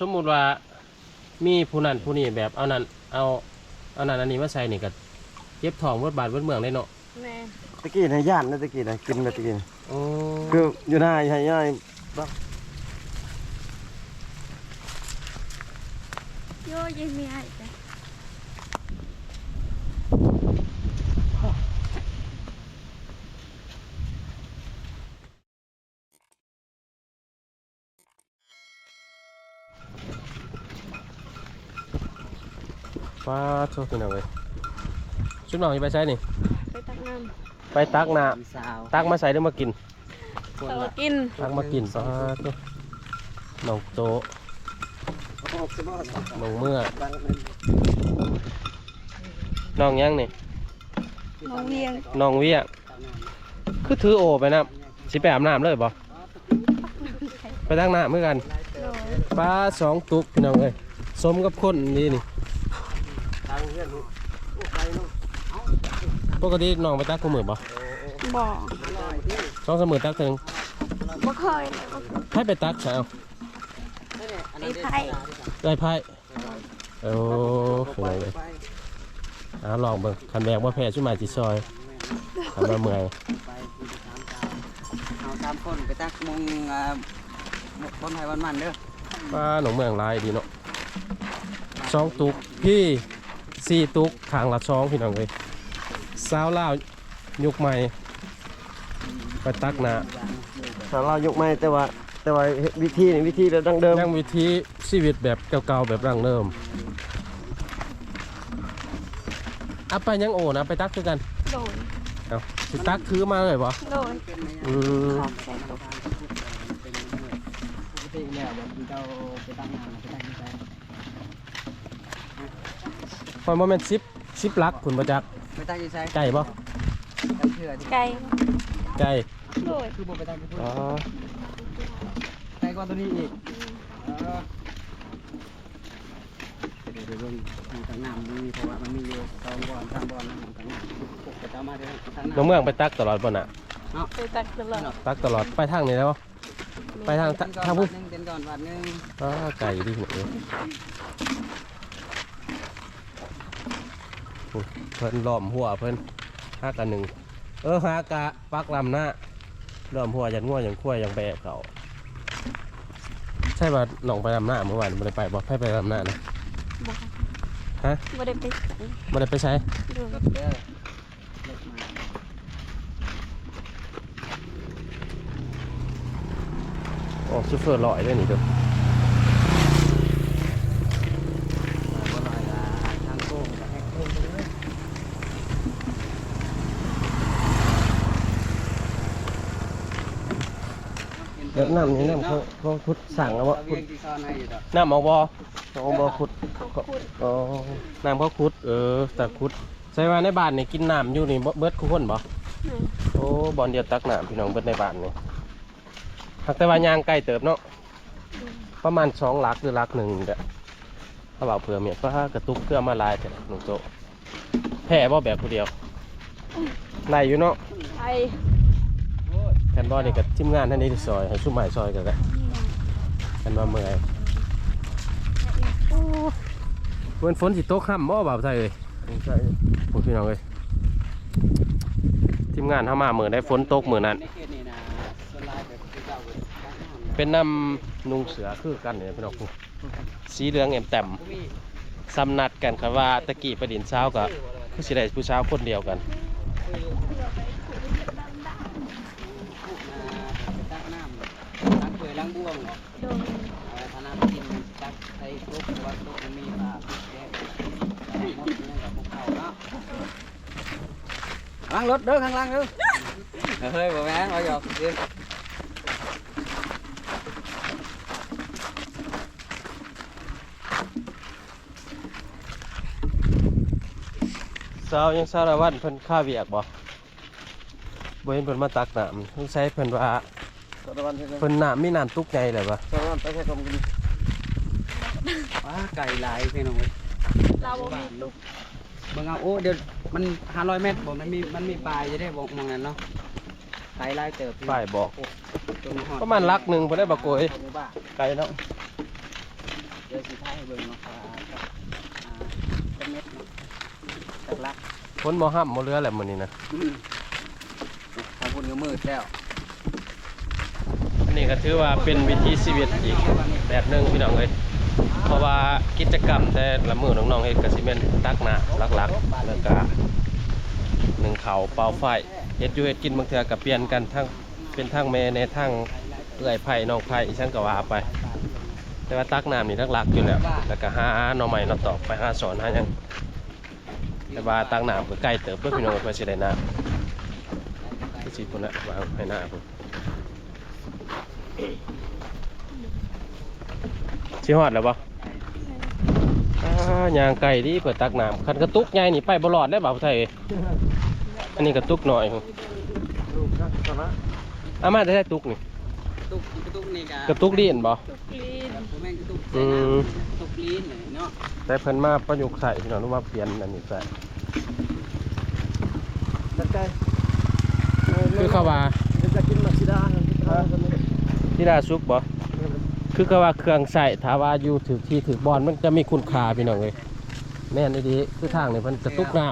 สมมุติว่ามีผู้นั้นผู้นี้แบบเอานั้นเอาเอานั้นอันนี้มาใส่นี่ก็เย็บทองเบิดบาทเบิดเมืองได้เนาะแม่ตะกี้ในย่านนะตะกี้นะกินมาตะกี้นะโอ้คืออยู่หน้าให้ย่ายโยยังมีให้จ้ะฟ้าโชคพี่น้องเลยชุดน้องจะไปใช้นี่ ไปตักน้ไปตักน้สาวำตักมาใส่หรือมากินำเขาก็กินตักมากินฟ้าโชคน้องโตะน้องเมื่อน้องยังนี่น้องเวียงน้องเวียคือถือโอไปนะสิไปอาบน้ำเลยบ่ไปตักน้ำเมื่อกัน โดยปลาสองตุกพี่น้องเอ้ยสมกับคนนี่นี่ ทางเพื่อนนี่โอ้ไปเนาะปกติน้องไปตักกูมือบ่บ่สองสามมือตักเถึงบ่เคยเลยบ่เคยให้ไปตักใช่เอาไอ้ไผ่ได้ไพ่โอ้พี่น้องเอ้ยอ่าลองเบิ่งคันแบกว่าแพ้ชุดมาจิซอยคันมาเมื่อยไปคุยสามสาวเอาสามคนไปตักมงอ่าบนไทยวันมันเด้อปลาหนองเมืองหลายดีเนาะสองตุกพี่ สี่ตุกขางละสองพี่น้องเอ้ยสาวลาวยุคใหม่ไปตักนาแต่เรายกไม้แต่ว่าแต่ว่าวิธีนี่วิธีแบบดั้งเดิมยังวิธีชีวิตแบบเก่าๆแบบรังเริ่มเอาไปยังโอนะไปตักคือกันโดยเอาสิตักคือมาเลยบ่โดยอืม ขอบใส่ตุก เป็นปกติแล้วแบบเจ้าไปตั้งงานไปตั้งใจ พ อโมเมนต์ซิปซิปลักคุณประจักษ์ไปตั้งใจไก่บ่ตั้งเชื่อที่ไก่ไก่โดยคือบ่ไปตั้งที่พูดอ๋อไกลกว่าตัวนี้อีกเออเดี๋ยวเดี๋ยวเบิ่งทางน้ำมีเพราะว่ามันมีอยู่สองบอลสามบอลนะทางน้ำพวกเจ้ามาเด้อทางน้องน้ำเมืองไปตักตลอดบ่น่ะไปตักตลอดตักตลอดไปทางนี้แล้วบ่ไปทางทางทางพูผู้ดนึงเป็นก่อนวันหนึงอ๋อไก่ดีหนูเพิ่นล้อมหัวเพิ่นห้ากันหนึ่งเออหากะปักลำหน้าล้อมหัวยันงัวยันขั้วยันแบกเขาใช่ป่ะน้องไปลำหน้าเมื่อวานไม่ได้ไปบอกให้ไปลำหน้านะบ่ฮะบ่ได้ไปใส่ไม่ได้ไปใช้โดยรถเด้อรถมาโอ้ซูเฟอร์ลอยด้วยนี่เด้อ บ่ลอยละทางโค้งกับแหกโค้งไปเลย เดี๋ยวน้ำนี่น้ำเขาเขาพุดสั่งเอาวะเอาพุเวีดยงที่ซ่อนให้อยู่ดอกน้ำเอาบอเอาบ่ขุดเขาขุดอ๋อน้ำเขาคุด เออแต่คุดใช่ว่าในบ้านนี่กินน้ำอยู่นี่บ่เบิดคุคนบ่แม่โอ้บอลเดียวตักน้ำพี่น้องเบิดในบ้านนี่หักแต่ว่ายางไกลเติบเนาะประมาณสองลักหรือลักหนึ่งเด้อเขาบอกเผื่อเมียป้ากระตุกเพื่อมาลายแต่หนุ่มโตะแพ้บ่แบบผู้เดียวไล่อยู่เนาะไอ แผ่นบอนี่กับทีมงานท่านนี้ซอยให้ชุ่มใหม่ซอยกันแหละแผ่นบอลเมื่อยเว้นฝนสิโต๊ะค่ำบ่บ่าวไทยเอ้ยใช่โอ้พี่น้องเอ้ยทีมงานเข้ามาเมื่อได้ฝนตกเมื่อนั้นในเขตนี้นเป็นน้ำนุงเสือคือกันเนี่ยพี่น้องสีเหลืองแอมแต้มสำนัดกันครับว่าตะกี้ประดินเช้ากับคือสิได้ผู้เช้าวคนเดียวกัน อ่าไปตักน้ำล้างถ้วงเหรอโดยเอาถ้าน้ำกินตักใส่ครกว่าครกมันมีปลาแกะหมดนี่กับพวกเขาเนาะล้างรถเด้อข้างล่างเด้อเฮ้ยบ่แม่นว่าหยอกเด้อเช้ายังเช้าละวันเพิ่นข้าเวียกบ่บ่เห็นเพิ่นมาตักน้ำต้องใช้เพิ่นว่า ตะวันเฮ็ดเพิ่นน้ำมีน้ำตุกใหญ่เลยบ่ตะวันไปแค่ตรงกันว้าไก่หลายพี่น้องเว้ยเราบ่มีตุกเบิ่งเอาโอ้เดี๋ยวมัน500เมตรบ่มันมีมันมีปลายจะได้บอกมองนั้นเนาะไก่หลายเติบพี่ป้ายบอก จนฮอดประมาณลักหนึ่งเพิ่นได้บ่โกยหมู่บ้านไกลเนาะเดี๋ยวสิท้ายให้เบิ่งเนาะว่าอ่าเป็นเม็ดเนาะจากลัก พ้นบ่ห้ำบ่เรือแหละมื้อนี้นะ อืมทางคุณก็มืดแล้วอั นนี้ก็ถือว่าเป็นวิถีชีวิตอีกแบบหนึ่งพี่น้องเอ้ยเพราะว่ากิจกรรมแต่ละมือน้องๆเฮ็ดก็สิแม่นตักน้ำหลักๆแล้วก็หนึ่งเขาเป่าไฟเฮ็ดอยู่เฮ็ดกินบางเทื่อก็เปลี่ยนกันทั้งเป็นทั้งแม่ในทั้งเอื้อยไผ่น้องไผ่อีฉันก็ว่าไป แต่ว่าตักน้ำนี่หลักๆอยู่แล้วแล้วก็หาหน่อใหม่หน่อตอกไปหาสอนหายังแต่ว่าตักน้ำก็ใกล้เติบเพื่อพี่น้องเพื่อสิได้น้ำที่สิพุ่นละวางให้หน้าพุ่น สิฮอดแล้วบ่อ่ายางไก่ที่เปิดตักน้ำคันกระตุกใหญ่นี่ไปบ่รอดได้อบ่าวไทยเอ้ยอันนี้กระตุกหน่อยพุ่นลูกนะตอนละอามาได้ตุกนี่ตุกกระตุกนี่ก็กระตุกดีนบ่ตุกลีนผมแม่งกระตุกอืใส่มน้ำกระตุกลีนเลยเนาะแต่เพิ่นมาประยุกต์ใส่พี่น้องรู้ว่าเปลี่ยนอันนี้ใส่จัดใจคือเขาว่าจะกินมักซิดาครับ ที่ดาซุปบ่คือก็ว่าเครื่องใส่ถ้าว่าอยู่ถือที่ถือบอลมันจะมีคุณค่าพี่น้องเลยแม่นดีคือทางนี่มันกระตุกน้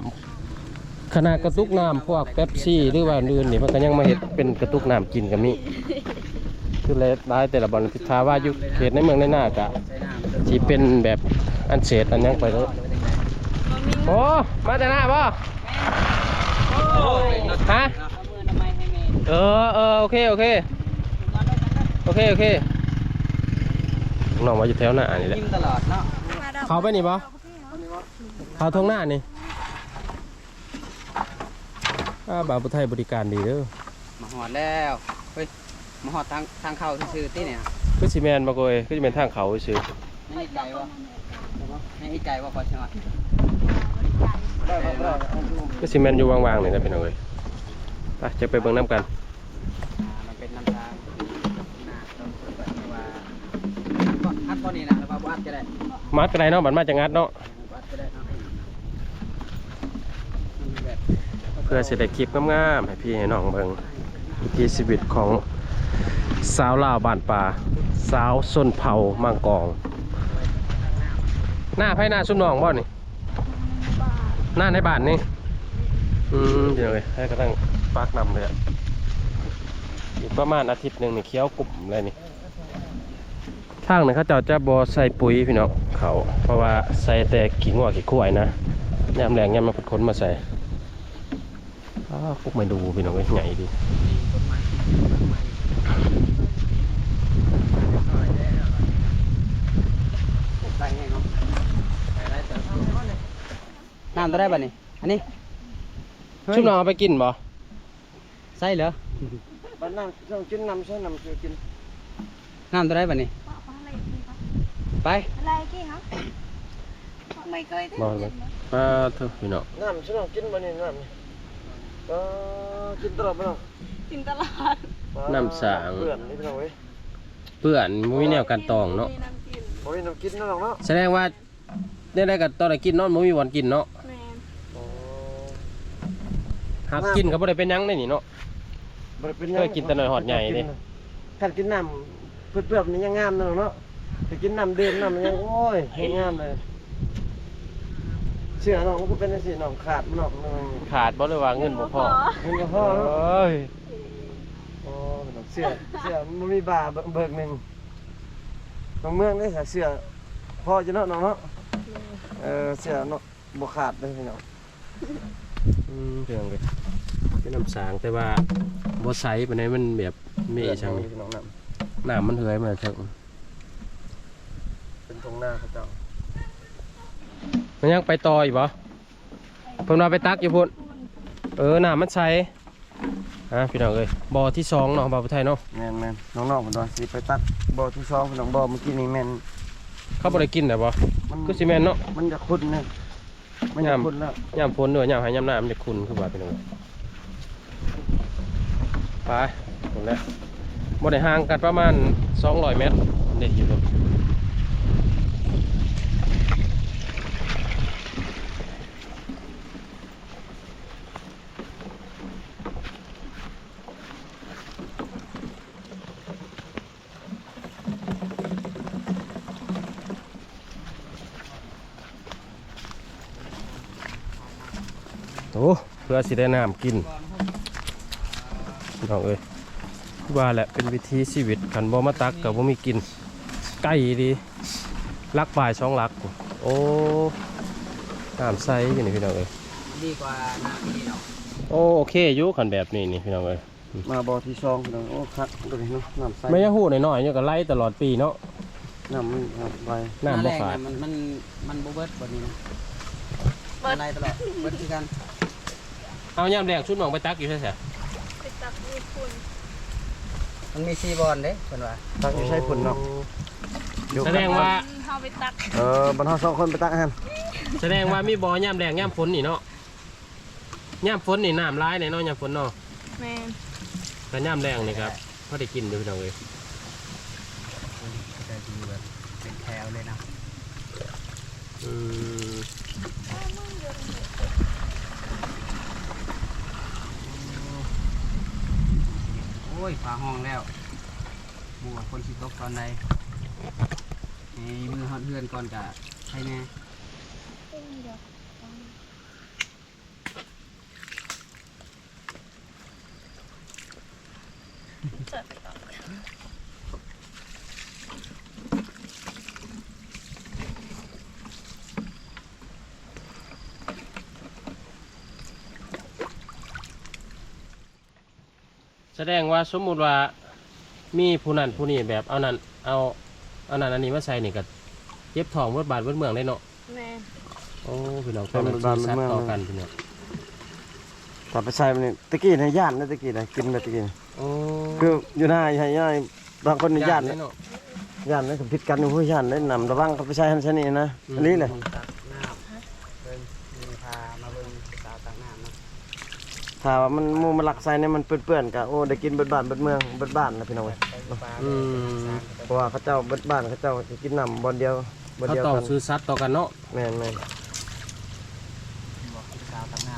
ำขนาดกระตุกน้ำพวกเป๊ปซี่หรือว่าอื่นนี่มันก็ยังมาเห็ดเป็นกระตุกน้ำกินก็มีคือเลยได้แต่ละบอลทิศาว่าอยู่เขตในเมืองในหน้ากะใส่น้ำที่เป็นแบบอันเศษอันหยังไปเลยบ่มีโอ้มาแต่หน้าบ่ฮะเอามือทำไมให้แม่เออเออโอเคโอเคโอ เคโอเคน้องมาอยู่แถวหน้านี่แหละยิ้มตลอดเนาะเขาไปนี่ปะเขาทงหน้านี่อาบาวพุทไทยบริการดีเด้อมาหอดแล้วเฮ้ยมาหอดทางทางเข้าซื่อๆที่เนี่ยคือซีแมนมาโกยคือจะเป็นทางเขาซื่อไม่ไกลวะไม่ไกลวะพอจังหวะได้ครับได้คือซีแมนอยู่วางๆนี่นะพี่น้องเอ้ยไปจะไปเบิ่งน้ำกัน อ่ามันเป็นน้ำตาลหน้าต้องเปิดให้ว่า อัดอันะแล้วว่าวัดก็ได้มัดกระไดเนาะบัดมาจากงัดเนาะวัดก็ได้เนาะเพื่อสิได้คลิปงามๆให้พี่ให้น้องเบิ่งวิถีชีวิตของสาวลาวบ้านป่าสาวส้นเผามังกอง หน้าไผหน้าซุ่มน้องบ่นี่หน้าในบ้านนี่อืมเดี๋ยวเลยให้กระทั่งปากนำเลยอะอีกประมาณอาทิตย์หนึ่งนี่เคี้ยวกลุ่มเลยนี่ ทางนี่เขาเจ้าจะบอใส่ปุ๋ยพี่น้องเขาเพราะว่าใส่แต่ขี้งัวขี้ควายนะยามแรงยามมันคนมาใส่อ้าวพวกไม่ดูพี่น้องเอ้ยใหญ่ดีใส่ให้เนาะใส่ได้เติมน้ำตัวได้ป่ะนี่อันนี้ชุบน้องเอาไปกินบ่ใส่เหรอบ้านน้ำต้องกินน้ำใช่น้ำเชื่อกินน้ำตัวได้ป่ะนี่อะไรกี่ครับ ไปอะไรกี่ครับไม่เคยได้บ่เลยมาเถอะพี่น้องน้ำใช่น้ำกินมานี่น้ำนี่ก็กินตลอดไปเนาะกินตลาดน้ำสางเพื่อนนี่พี่น้องเว้ยเปื่อนบ่มีแนวการตองเนาะมีน้ำกินบ่มีน้ำกินเนาะน้องเนาะแสดงว่าได้ได้กับตอนได้กินเนาะบ่มีวันกินเนาะแมนอ๋อหากกินก็บ่ได้เป็นหยังได้นี่เนาะบ่ได้เป็นเคยกินแต่น้อยหอดใหญ่ดิคันกินน้ำเพื่อนๆนี่ยังงามเนาะเนาะ แต่กินน้ำเดิมน้ำมันยังโอ้ยยังงามเลยเชื่อน้องมันก็เป็นจังซี่น้องขาดมันน้องน้องขาดบ่หรือว่าเงินบ่พอเงินก็พอเอเนาะ้ยโอ้เป็นดอกเสื้อเสื้อมันมีบาเบิกเบิกหนึ่งบางเมืองได้ใส่เสื้อพอจะเนาะน้องเนาะเออเสื้อเนาะบ่ขาดเลยพี่น้องอืมเพียงเลยเป็นน้ำสางแต่ว่าบ่ใสปานใดมันแบบมีจังพี่น้องนน้ำมันเหือยมาจังำ เป็นตรงหน้าเขาเจ้ามันยังไปต่ออีกบ่เพิ่นว่าไปตักอยู่พุ่นเออน้ำมันใสฮะพี่น้องเอ้ยบ่อที่สองเนาะบ่าวผู้ไทยเนาะแม่นแม่นน้องๆมันดอนสิไปตัดบ่อที่สองพี่น้องบ่อเมื่อกี้นี่แม่นเขาบ่ได้กินได้บ่มันคือสิแม่นเนาะมันจะขุ่นเนี่ยมันจะยามขุ่นแล้วยามฝนด้วยยามให้ยามน้ำมันจะขุ่นคือว่าพี่น้องไปหมดแล้วบ่ได้ห่างกันประมาณ200เมตรเด็กอยู่พุ่น โอ้เพื่อสิได้น้ำกินน้องเอ้ยว่าแหละเป็นวิธีชีวิตขันบ่มาตักกับบ่มีกินไก่ดีลักปลายช่องลัก โอ้น้ำใสอยู่นี่พี่น้องเอ้ยดีกว่าน้ำนี่เนาะโอ้โอเคอยู่ขันแบบนี้นี่พี่น้องเอ้ยมาบ่อที่ซองพี่น้องโอ้คักตัวนี้เนาะน้ำใสไม่ยาหูหน่อยๆเนี่ยก็ไล่ตลอดปีเนาะน้ำมันครับไปน้ำบ่แรงขาดน่ะมันมันมันบ่เบิดบ่นี้นะเบิดในตลอดเบิดคือกัน เอาย่ามแดงชุดหนองไปตักอยู่ใช่ไหมไปตักมีคุณมันมีซีบอลเด้เพิ่นว่าตักอยู่ใช้ผลเนาะเยวแสดงว่า เข้าไปตักเออบรรเทาสองคนไปตักหันแสดงว่ามีบ่อย่ามแดงย่ามฝนนี่เนาะย่ามฝนนี่น้ำร้ายแน่เนาะย่ามฝนเนาะแมนแต่ย่ามแดงนี่ครับพอได้กินอยู่พี่น้องเอ้ยจะดีแบบเป็นแถวเลยนะอืม อ้ยฟ้าห้องแล้วบัวคนสิตกตอนใดนี่มือฮอดเฮือนก่อนกะใช่แน่ แส ดงว่าสมมุติว่ามีผู้นั้นผู้นี้แบบเอานั้นเอาเอานั้นอันนี้มาใส่นี่ก็เย็บทองเบิดบาทเบิดเมืองได้เนาะแมนโอ้พี่น้องก็มันสีสัตว์ต่อกันพี่น้องถ้าไปใช้มันนี่ตะกี้ในย่านนะตะกี้นะกินเลยตะกี้โอ้คืออยู่หน้าอยู่ให้ย่ายบางคนในย่านเลเนี่ยเนาะย่านนี่เขาผิดกันอยู่ผู้ย่านนี่นำระวังเขาไปใช้หันใช้นี่นะอืมอันนี้เลย ตักน้ำเบิ่งมีพามาเบิ่งสาวตักน้ำเนาะ ถ้าว่ามันหมูมันหลักใส่เนี่ยมันเปื้อนๆก็โอ้ได้กินเบิดบ้านเบิดเมืองเบิดบ้านนะพี่น้องเอ้ยไปปลาอืมเพราะว่าเขาเจ้าเบิดบ้านเขาเจ้าจะกินน้ำบอลเดียวบอลเขาเดียวต้องกันซื้อสัตว์ต่อกันเนาะแม่นแม่นบอกสาวตักน้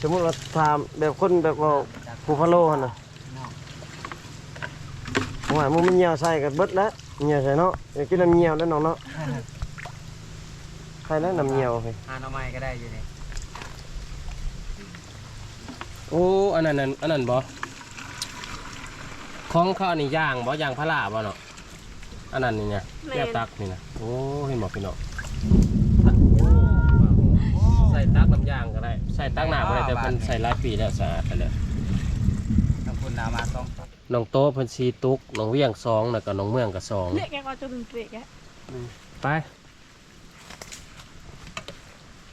สมมติว่าทามแบบคนแบบว่าำจากผู้พะโล้หั่นน่ะนอกหวานมันเหี่ยวใส่กันเบิดแล้วเหี่ยวใส่เนาะอยากกินน้ำเหี่ยวแล้วน้องเนาะใครแล้วน้ำเหี่ยวเฮ้ยหาหน่อไม้ก็ได้อยู่นี่ โอ้อันนั้นอันอันนั้นบ่ของเขาอันนี้ย่างบ่ย่างพะลาบ่เนาะอันนั้นนี่เนี่ยแก้วตักนี่นะโอ้เห็นบอกพี่น้องใส่ตักน้ำยางก็ได้ใส่ตักหนาก็ได้แต่มันใส่หลายปีแล้วสะอาดไปแล้วทางคุณนามาสองครับน้องโตเพิ่นซีตุกน้องเวียงสองแล้วก็น้องเมืองก็สองเรียกแกก็จะเป็นเปรกแกไป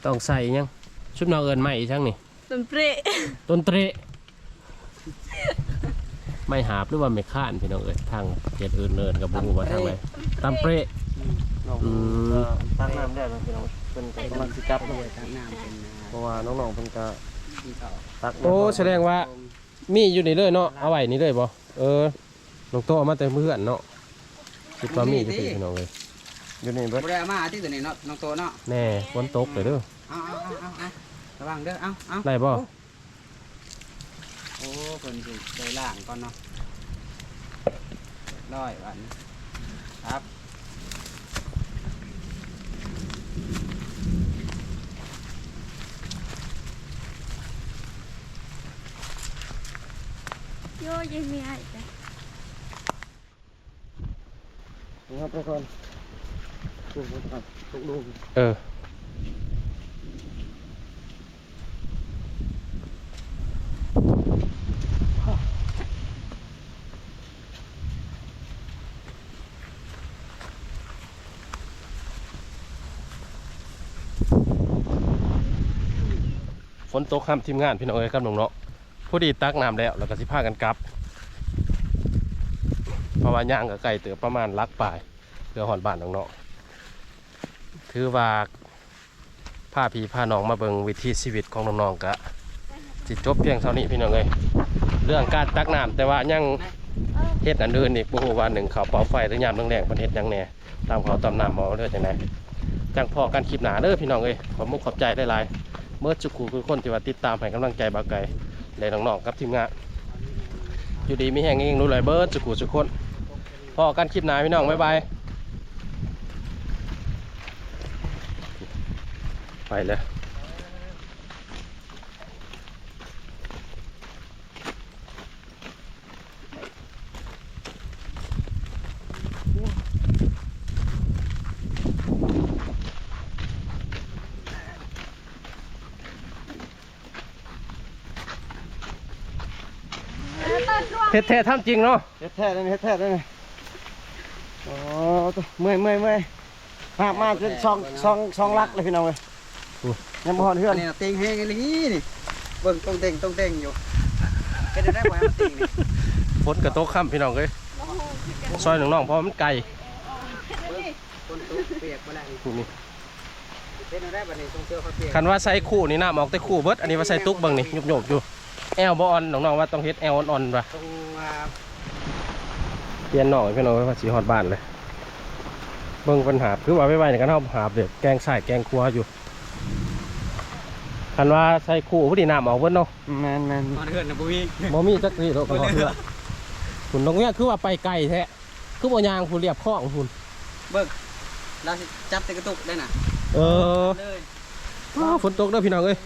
ต้องใส่อีกยังชุดน้องเอิญใหม่อีกทั้งนี่ เป็นเปรกต้นเตระไม่หาบหรือว่าไม่ข้านพี่น้องเอิญทางเจ็ดเอิญเนินกับบูว่าทางไหนตำเประน้องอืมเอ่อตั้งน้ำได้แล้วพี่น้องเป็นกำลังสิจับเลเลยยตักน้ำเป็นเพราะว่าน้องๆเพิ่นก็ที่เขาตักโอ้แสดงว่า มีอยู่นี่เลยเนาะเอาไว้นี่เลยบ่เออน้องโตเอามาแต่เพื่อนเนาะคิดว่ามีอยู่พี่พี่น้องเลยอยู่นี่เบิดบ่ได้เอามาที่ตัวนี้เนาะน้องโตเนาะแน่ฝนตกเลยเด้อ เอาเอาเอาเอาเอาระวังเด้อ เอาเอาได้บ่ โอ้เพิ่นสิใจล่างก่อนเนาะร้อยวันครับ โยยังมีอะไรจ้ะครับทุกคนทุกคนครับทุกลูกเออ ฝนตกห้ามทีมงานพี่น้องเอ้ยครับน้องเนาะผู้ดีตักน้ำแล้วแล้วก็สิพากันกลับเพราะว่าย่างกับไก่เตือประมาณลักปลายเพื่อหอนบ้านน้องเนาะถือว่าพาพี่พาน้องมาเบิงวิถีชีวิตของน้องๆกะจิตจบเพียงเท่านี้พี่น้องเอ้ยเรื่องการตักน้ำแต่ว่ายังเฮ็ดอันอื่นอีกบ่ฮู้ว่าหนึ่งเขาเป่าไฟหรือยามแรงๆเพิ่นเฮ็ดหยังแน่ตามเขาตามน้ำหมอเด้อจังไดจังพอกันคลิปหนาเด้อพี่น้องเอ้ยขอบมุกขอบใจหลาย เมื่อจุกคูคือคนที่ว่าติดตามให้กำลังใจบาไก่และน้องๆกับทีมงานอยู่ดีมีแห่งเองรู้เลยเบิร์ดจุกคูจุกคนพอกันคลิปหน้าพี่น้องบ๊ายบายไปเลย เฮ็ดแท้ทำจริงเนาะเฮ็ดแท้เลยนี่เฮ็ดแท้เลยนี่โอ้ตัวเมื่อยเมื่อยเมื่อยมามาจนสองสองสองลักเลยพี่น้องเว้ยยังบ่ฮอดเฮืออันนนี้น่ะเต็งแห้งอีหลีนี่เบิ่งตรงเต็งตรงเต็งอยู่เป็นได้บ่ให้มันติงนี่ฝนกระตกค่ำพี่น้องเอ้ยซอยน้องๆเพราะมันไกลคนตกเปียกบ่แล้วนี่นี่เป็นได้บัดนี้ตรงเสื้อเขาเปียกคันว่าใส่คู่นี่น้ำออกแต่คู่เบิดอันนี้ว่าใส่ตุ๊กเบิ่งนี่หยบๆอยู่ แอลบ่อ่อนน้องๆว่าต้องเฮ็ดแอลอ่อนๆป่ะตรงอ่าเปลี่ยนน้องให้พี่น้องว่าสิฮอดบ้านเลยเบิ่งปัญหาคือว่าไว้ๆในกันเฮาหาบเด็กแกงใส่แกงครัวอยู่คันว่าใส่คู่พอดีน้ำออกเบิดเนาะแม่นแม่นฮอดเฮือนน่ะบ่มีบ่มีจักรีโตกันเพื่อคุณตรงเนี้ยคือว่าไปไกลแท้คือบ่ยางคุณเรียบคล้องคุณเบิ่งเราสิจับแต่กระตุกได้น่ะเออเลยอ้าวฝนตกเด้อพี่น้องเอ้ย